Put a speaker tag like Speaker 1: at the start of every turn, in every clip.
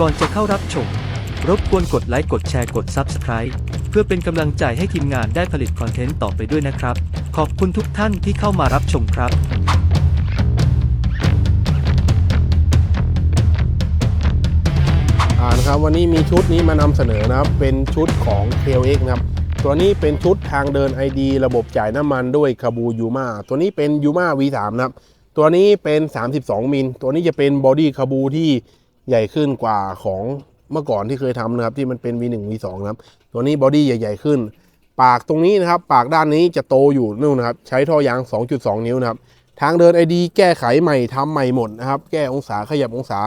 Speaker 1: ก่อนจะเข้ารับชม รบกวนกดไลค์ กดแชร์ กด Subscribe เพื่อเป็นกำลังใจให้ทีมงานได้ผลิตคอนเทนต์ต่อไปด้วยนะครับ ขอบคุณทุกท่านที่เข้ามารับชมครับ
Speaker 2: อ่านะครับวันนี้มีชุดนี้มานำเสนอนะครับ เป็นชุดของ KLX นะครับ ตัวนี้เป็นชุดทางเดิน ID ระบบจ่ายน้ำมันด้วยคาบูยูมาตัวนี้เป็นยูมา V3 นะครับ ตัวนี้เป็น 32 มิล ตัวนี้จะเป็นบอดี้คาบูที่ ใหญ่ขึ้นกว่าของเมื่อก่อนที่เคยทำนะครับที่มันเป็น V1 V2 นะครับตัวนี้บอดี้ใหญ่ๆขึ้น ปากตรงนี้นะครับ ปากด้านนี้จะโตอยู่นู่นนะครับ ใช้ท่อยาง 2.2 นิ้วนะครับ ทางเดิน ID แก้ไขใหม่ทำใหม่หมดนะครับ แก้องศาขยับองศา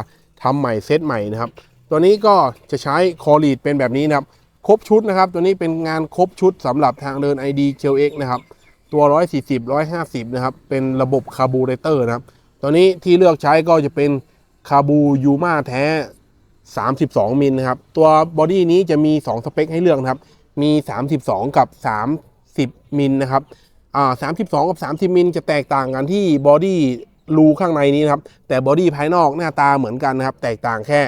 Speaker 2: ทำใหม่เซตใหม่นะครับ ตัวนี้ก็จะใช้คอลีดเป็นแบบนี้นะครับ ครบชุดนะครับ ตัวนี้เป็นงานครบชุดสำหรับทางเดิน ID q x นะครับ ตัว 140 150 นะครับ เป็นระบบคาร์บูเรเตอร์นะครับ ตัวนี้ที่เลือกใช้ก็จะเป็น คาบูยูมาแท้ 32 มิลนะครับ ตัวบอดี้นี้จะมี 2 สเปคให้เลือกนะครับ มี 32 กับ 30 มิลนะครับอ่า32 กับ 30 มิลจะแตกต่างกันที่บอดี้รูข้างในนี้นะครับ แต่บอดี้ภายนอกหน้าตาเหมือนกันนะครับ แตกต่างแค่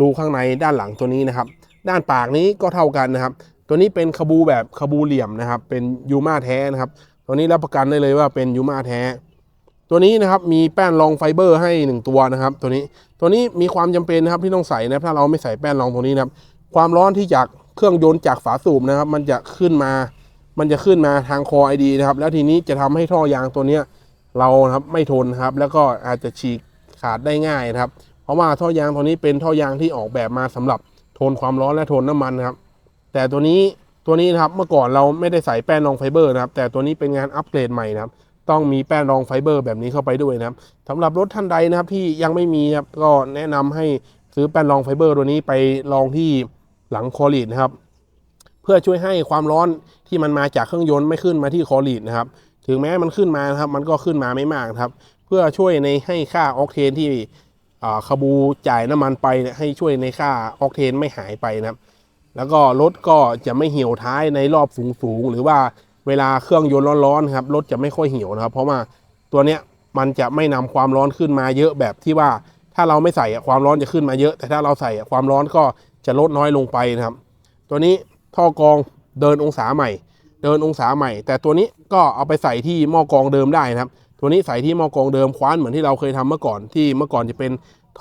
Speaker 2: รูข้างในด้านหลังตัวนี้นะครับ ด้านปากนี้ก็เท่ากันนะครับ ตัวนี้เป็นคาบูแบบคาบูเหลี่ยมนะครับ เป็นยูมาแท้นะครับ ตัวนี้รับประกันได้เลยว่าเป็นยูมาแท้ ตัวนี้นะครับมีแป้นรองไฟเบอร์ให้ 1 ตัวนะครับ ตัวนี้ตัวนี้มีความจำเป็นนะครับที่ต้องใส่นะครับถ้าเราไม่ใส่แป้นรองตัวนี้นะครับ ความร้อนที่จากเครื่องยนต์จากฝาสูบนะครับ มันจะขึ้นมา มันจะขึ้นมาทางคอไอดีนะครับ แล้วทีนี้จะทำให้ท่อยางตัวเนี้ยเรานะครับไม่ทนนครับ แล้วก็อาจจะฉีกขาดได้ง่ายนะครับ เพราะว่าท่อยางตัวนี้เป็นท่อยางที่ออกแบบมาสำหรับทนความร้อนและทนน้ำมันนครับ แต่ตัวนี้ตัวนี้นะครับเมื่อก่อนเราไม่ได้ใส่แป้นรองไฟเบอร์นะครับ แต่ตัวนี้เป็นงานอัปเกรดใหม่นะครับ ต้องมีแป้นรองไฟเบอร์แบบนี้เข้าไปด้วยนะครับสำหรับรถท่านใดนะครับที่ยังไม่มีครับก็แนะนำให้ซื้อแป้นรองไฟเบอร์ตัวนี้ไปลองที่หลังคอลีดนะครับ เพื่อช่วยให้ความร้อนที่มันมาจากเครื่องยนต์ไม่ขึ้นมาที่คอลีดนะครับ ถึงแม้มันขึ้นมานะครับ มันก็ขึ้นมาไม่มากครับ เพื่อช่วยในให้ค่าออกเทนที่อ่าคาบูจ่ายน้ำมันไปเนี่ยให้ช่วยในค่าออกเทนไม่หายไปนะครับ แล้วก็รถก็จะไม่เหี่ยวท้ายในรอบสูงๆหรือว่า เวลาเครื่องยนต์ร้อนๆครับรถจะไม่ค่อยเหี่ยวนะครับ เพราะว่าตัวเนี้ยมันจะไม่นำความร้อนขึ้นมาเยอะแบบที่ว่าถ้าเราไม่ใส่ความร้อนจะขึ้นมาเยอะ แต่ถ้าเราใส่ความร้อนก็จะลดน้อยลงไปนะครับ ตัวนี้ท่อกรองเดินองศาใหม่ เดินองศาใหม่ แต่ตัวนี้ก็เอาไปใส่ที่หม้อกรองเดิมได้นะครับ ตัวนี้ใส่ที่หม้อกรองเดิมคว้านเหมือนที่เราเคยทำเมื่อก่อนที่เมื่อก่อนจะเป็น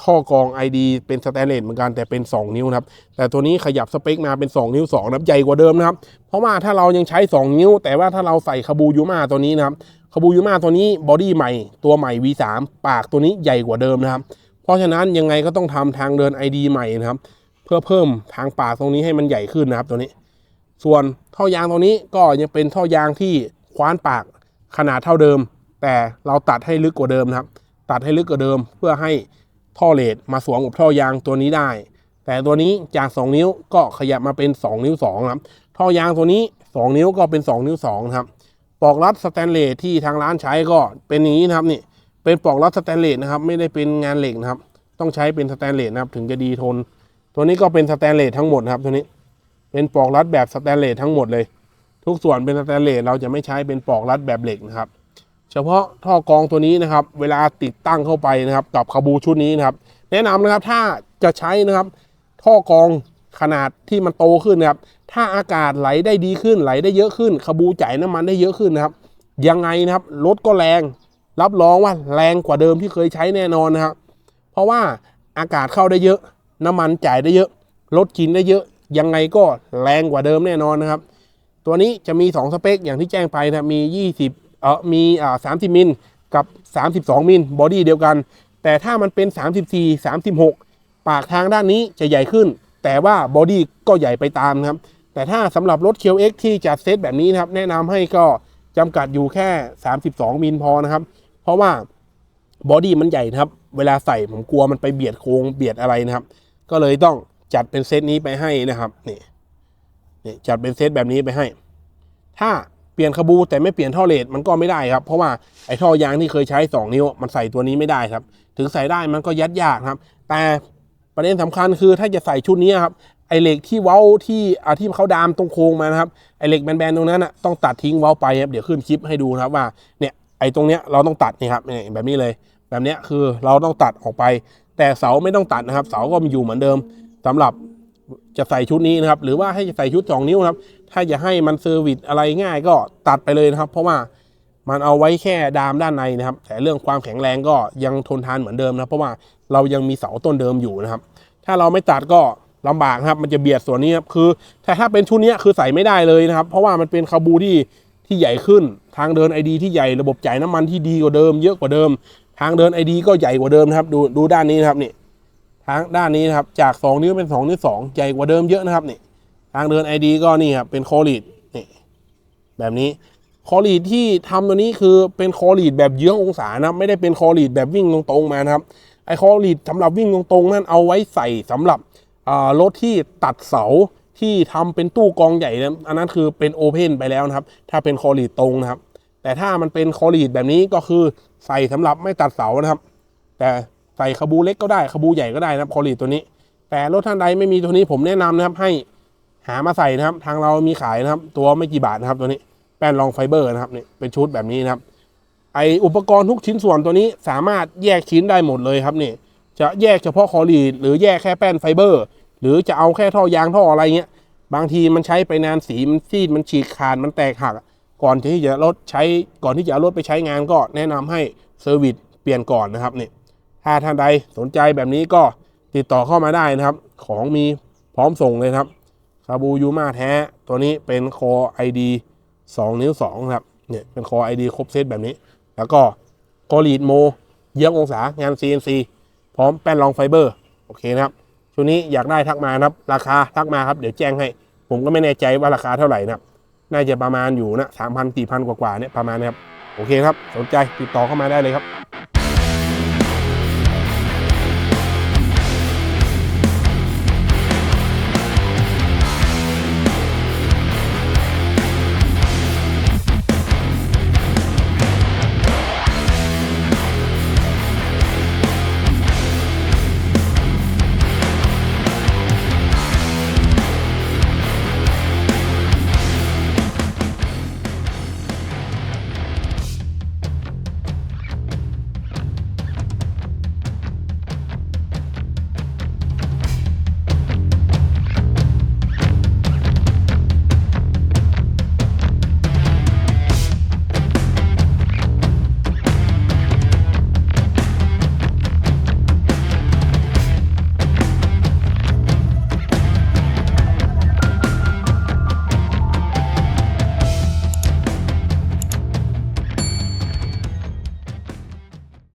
Speaker 2: ท่อกรอง ID เป็นสแตนเลสเหมือนกันแต่เป็น 2 นิ้วนะครับแต่ตัวนี้ขยับสเปคมาเป็น 2 นิ้ว2นะครับใหญ่กว่าเดิมนะครับเพราะว่าถ้าเรายังใช้ 2 นิ้ว แต่ว่าถ้าเราใส่คาบูยูมาตัวนี้นะครับคาบูยูมาตัวนี้บอดี้ใหม่ตัวใหม่ V3 ปากตัวนี้ใหญ่กว่าเดิมนะครับเพราะฉะนั้นยังไงก็ต้องทำทางเดิน ID ใหม่นะครับเพื่อเพิ่มทางปากตรงนี้ให้มันใหญ่ขึ้นนะครับตัวนี้ ส่วนท่อยางตัวนี้ก็ยังเป็นท่อยางที่คว้านปากขนาดเท่าเดิม แต่เราตัดให้ลึกกว่าเดิมนะครับตัดให้ลึกกว่าเดิมเพื่อให้ ท่อเลดมาสวมกับท่อยางตัวนี้ได้ แต่ตัวนี้จาก 2 นิ้วก็ขยับมาเป็น 2 นิ้ว2ครับท่อยางตัวนี้ 2 นิ้วก็เป็น 2 นิ้ว2ครับปลอกรัดสแตนเลสที่ทางร้านใช้ก็เป็นอย่างนี้นะครับนี่เป็นปลอกรัดสแตนเลสนะครับไม่ได้เป็นงานเหล็กนะครับ ต้องใช้เป็นสแตนเลสนะครับถึงจะดีทน ตัวนี้ก็เป็นสแตนเลสทั้งหมดครับตัวนี้เป็นปลอกรัดแบบสแตนเลสทั้งหมดเลย ทุกส่วนเป็นสแตนเลสเราจะไม่ใช้เป็นปลอกรัดแบบเหล็กนะครับ เฉพาะท่อกรองตัวนี้นะครับ เวลาติดตั้งเข้าไปนะครับ กับคาบูชุดนี้นะครับ แนะนำนะครับถ้าจะใช้นะครับ ท่อกรองขนาดที่มันโตขึ้นนะครับ ถ้าอากาศไหลได้ดีขึ้นไหลได้เยอะขึ้นคาบูจ่ายน้ำมันได้เยอะขึ้นนะครับ ยังไงนะครับรถก็แรง รับรองว่าแรงกว่าเดิมที่เคยใช้แน่นอนนะครับ เพราะว่าอากาศเข้าได้เยอะ น้ำมันจ่ายได้เยอะรถกินได้เยอะยังไงก็แรงกว่าเดิมแน่นอนนะครับ ตัวนี้จะมี 2 สเปคอย่างที่แจ้งไปนะมี 20 เออมีอ่า30มิลกับ 32 มิลบอดี้เดียวกัน แต่ถ้ามันเป็น 34 36 ปากทางด้านนี้จะใหญ่ขึ้น แต่ว่าบอดี้ก็ใหญ่ไปตามนะครับ แต่ถ้าสำหรับรถ QX ที่จะเซตแบบนี้นะครับ แนะนำให้ก็จำกัดอยู่แค่ 32 มิลพอนะครับ เพราะว่าบอดี้มันใหญ่นะครับ เวลาใส่ผมกลัวมันไปเบียดโค้งเบียดอะไรนะครับ ก็เลยต้องจัดเป็นเซตนี้ไปให้นะครับนี่นี่จัดเป็นเซตแบบนี้ไปให้ ถ้า เปลี่ยนคาบูแต่ไม่เปลี่ยนท่อเลดมันก็ไม่ได้ครับ เพราะว่าไอ้ท่อยางที่เคยใช้ 2 นิ้ว มันใส่ตัวนี้ไม่ได้ครับ ถึงใส่ได้มันก็ยัดยากครับ แต่ประเด็นสำคัญคือถ้าจะใส่ชุดนี้ครับไอ้เหล็กที่เว้าที่อาที่เขาดามตรงโค้งมานะครับไอ้เหล็กแบนๆตรงนั้นอะต้องตัดทิ้งเว้าไปครับเดี๋ยวขึ้นคลิปให้ดูนะครับว่าเนี่ยไอ้ตรงเนี้ยเราต้องตัดนี่ครับนี่แบบนี้เลย แบบเนี้ยคือเราต้องตัดออกไป แต่เสาไม่ต้องตัดนะครับ เสาก็มีอยู่เหมือนเดิมสำหรับ จะใส่ชุดนี้นะครับ หรือว่าให้ใส่ชุด 2 นิ้วนะครับ ถ้าจะให้มันเซอร์วิสอะไรง่ายก็ตัดไปเลยนะครับ เพราะว่ามันเอาไว้แค่ดามด้านในนะครับ แต่เรื่องความแข็งแรงก็ยังทนทานเหมือนเดิมนะ เพราะว่าเรายังมีเสาต้นเดิมอยู่นะครับ ถ้าเราไม่ตัดก็ลำบากนะครับ มันจะเบียดส่วนนี้ครับ คือถ้าถ้าเป็นชุดนี้คือใส่ไม่ได้เลยนะครับ เพราะว่ามันเป็นคาบูที่ที่ใหญ่ขึ้น ทางเดินไอดีที่ใหญ่ ระบบจ่ายน้ำมันที่ดีกว่าเดิม เยอะกว่าเดิม ทางเดินไอดีก็ใหญ่กว่าเดิมนะครับ ดูดูด้านนี้นะครับนี่ ทางด้านนี้นะครับจาก 2 นิ้วเป็น 2 นิ้ว 2 ใหญ่กว่าเดิมเยอะนะครับนี่ทางเดินไอดีก็นี่ครับเป็นคอลีดนี่แบบนี้คอลีดที่ทำตัวนี้คือเป็นคอลีดแบบเยื้ององศานะไม่ได้เป็นคอลีดแบบวิ่งตรงๆมานะครับไอคอลีดสำหรับวิ่งตรงๆนั่นเอาไว้ใส่สำหรับรถที่ตัดเสาที่ทำเป็นตู้กองใหญ่นะอันนั้นคือเป็นโอเพนไปแล้วนะครับ ถ้าเป็นคอลีดตรงนะครับ แต่ถ้ามันเป็นคอลีดแบบนี้ก็คือใส่สำหรับไม่ตัดเสานะครับ แต่ ใส่ขบูเล็กก็ได้ขบูใหญ่ก็ได้นะครับคอลีตัวนี้ แต่รถท่านใดไม่มีตัวนี้ผมแนะนำนะครับให้หามาใส่นะครับ ทางเรามีขายนะครับ ตัวไม่กี่บาทนะครับตัวนี้แป้นรองไฟเบอร์นะครับนี่เป็นชุดแบบนี้นะครับ ไออุปกรณ์ทุกชิ้นส่วนตัวนี้สามารถแยกชิ้นได้หมดเลยครับนี่จะแยกเฉพาะคอรีดหรือแยกแค่แป้นไฟเบอร์ หรือจะเอาแค่ท่อยางท่ออะไรเงี้ยบางทีมันใช้ไปนานสีมันซีดมันฉีกขาดมันแตกหัก ก่อนที่จะรถใช้ก่อนที่จะรถไปใช้งานก็แนะนำให้เซอร์วิสเปลี่ยนก่อนนะครับนี่ ถ้าท่านใดสนใจแบบนี้ก็ติดต่อเข้ามาได้นะครับ ของมีพร้อมส่งเลยครับคาบูยูมาแท้ ตัวนี้เป็นคอ ID 2 นิ้ว2ครับเนี่ยเป็นคอ ID ครบเซตแบบนี้ แล้วก็คอลีดโม เยี่ยงองศางาน CNC พร้อมแป้นรองไฟเบอร์ โอเคนะครับชุดนี้อยากได้ทักมานะครับ ราคาทักมาครับ เดี๋ยวแจ้งให้ ผมก็ไม่แน่ใจว่าราคาเท่าไหร่นะครับ น่าจะประมาณอยู่นะสามพันสี่พันกว่าๆเนี่ยประมาณนี้ครับ โอเคครับ สนใจติดต่อเข้ามาได้เลยครับ